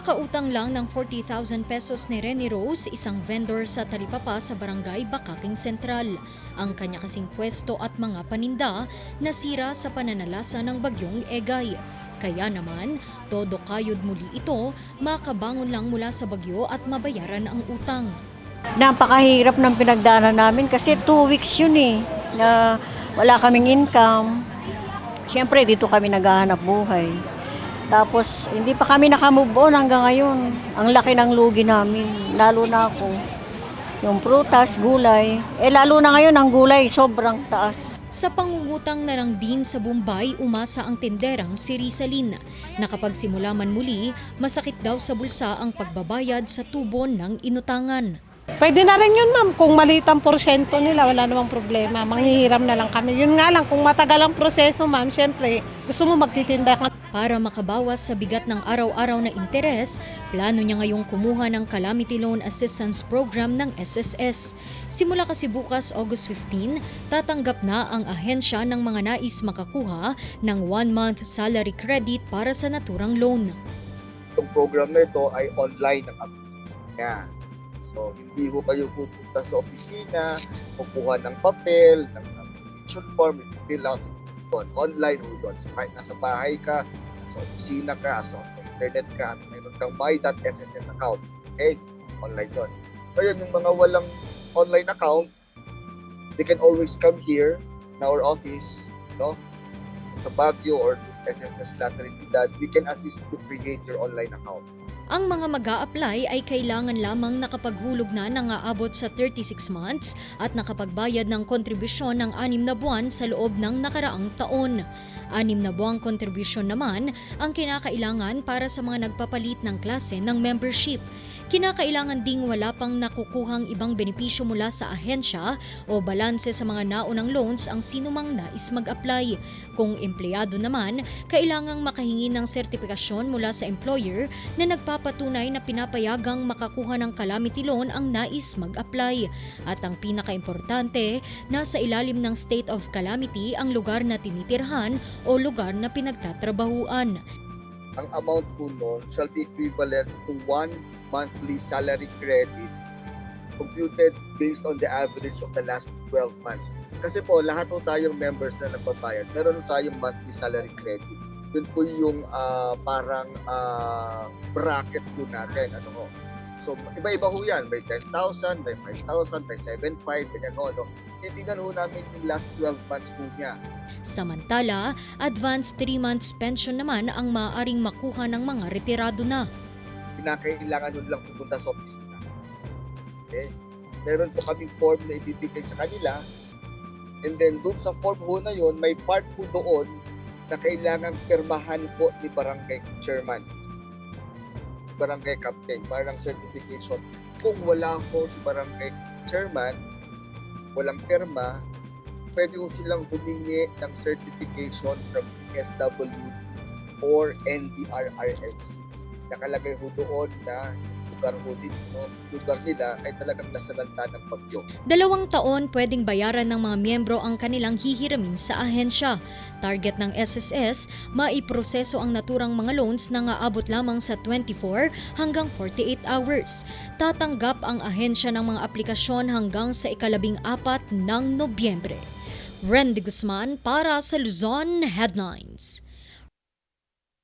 Kakautang lang ng 40,000 pesos ni Rene Rose, isang vendor sa Talipapa sa barangay Bakaking Sentral. Ang kanya kasing pwesto at mga paninda nasira sa pananalasa ng bagyong Egay. Kaya naman, todo kayod muli ito, makabangon lang mula sa bagyo at mabayaran ang utang. Napakahirap ng pinagdaanan namin kasi two weeks yun eh, na wala kaming income. Siyempre, dito kami naghahanap buhay. Tapos, hindi pa kami nakamove on hanggang ngayon. Ang laki ng lugi namin, lalo na ako. Yung prutas, gulay. Eh, lalo na ngayon, ang gulay, sobrang taas. Sa pangungutang na lang din sa Bombay, umasa ang tenderang si Rizalin. Nakapagsimula man muli, masakit daw sa bulsa ang pagbabayad sa tubo ng inutangan. Pwede na rin yun, ma'am. Kung maliit ang porsyento nila, wala namang problema. Manghihiram na lang kami. Yun nga lang, kung matagal ang proseso, ma'am, syempre, gusto mo magtitinda ka. Para makabawas sa bigat ng araw-araw na interes, plano niya ngayong kumuha ng Calamity Loan Assistance Program ng SSS. Simula kasi bukas August 15, tatanggap na ang ahensya ng mga nais makakuha ng one-month salary credit para sa naturang loan. itong program na ito ay online ang application niya. So, hindi ho kayo pupunta sa opisina, kukuha ng papel, ng application form, i-fill out doon. Online ho doon. So, kahit nasa bahay ka, sa opisina ka, as long as may internet ka, at mayroon kang my.sss account. Okay? Online doon. Ngayon, yung mga walang online account, they can always come here in our office, no? Sa Baguio or SSS La Trinidad, we can assist to create your online account. Ang mga mag apply ay kailangan lamang nakapaghulog na ng aabot sa 36 months at nakapagbayad ng kontribusyon ng anim na buwan sa loob ng nakaraang taon. Anim na buwang kontribusyon naman ang kinakailangan para sa mga nagpapalit ng klase ng membership. Kinakailangan ding wala pang nakukuhang ibang benepisyo mula sa ahensya o balanse sa mga naunang loans ang sinumang nais mag-apply. Kung empleyado naman, kailangang makahingi ng sertipikasyon mula sa employer na nagpapatunay na pinapayagang makakuha ng calamity loan ang nais mag-apply. At ang pinakaimportante, nasa ilalim ng state of calamity ang lugar na tinitirhan o lugar na pinagtatrabahuan. Ang amount po nun shall be equivalent to one monthly salary credit computed based on the average of the last 12 months. Kasi po, lahat po tayong members na nagbabayad, meron tayong monthly salary credit. Yun po yung ah, parang ah, bracket po natin. Ano ho. So, iba-iba ho yan. May 10,000, may 5,000, may 7,500, ganyan ho. No? Titignan ho namin yung last 12 months po niya. Samantala, advanced 3 months pension naman ang maaaring makuha ng mga retirado na. kinakailangan nun lang pupunta sa opisina. Okay? Meron po kaming form na ibibigay sa kanila. And then, doon sa form ho na yon may part po doon na kailangan pirmahan po ni barangay chairman. Barangay captain, parang certification. Kung wala po si barangay chairman, walang pirma, pwede po silang humingi ng certification from SWD or NDRRMC nakalagay ho doon na lugar ho din, no, lugar nila ay talagang nasalanta ng bagyo. Dalawang taon pwedeng bayaran ng mga miyembro ang kanilang hihiramin sa ahensya. Target ng SSS, maiproseso ang naturang mga loans na aabot lamang sa 24 hanggang 48 hours. Tatanggap ang ahensya ng mga aplikasyon hanggang sa ikalabing apat ng Nobyembre. Randy Guzman para sa Luzon Headlines.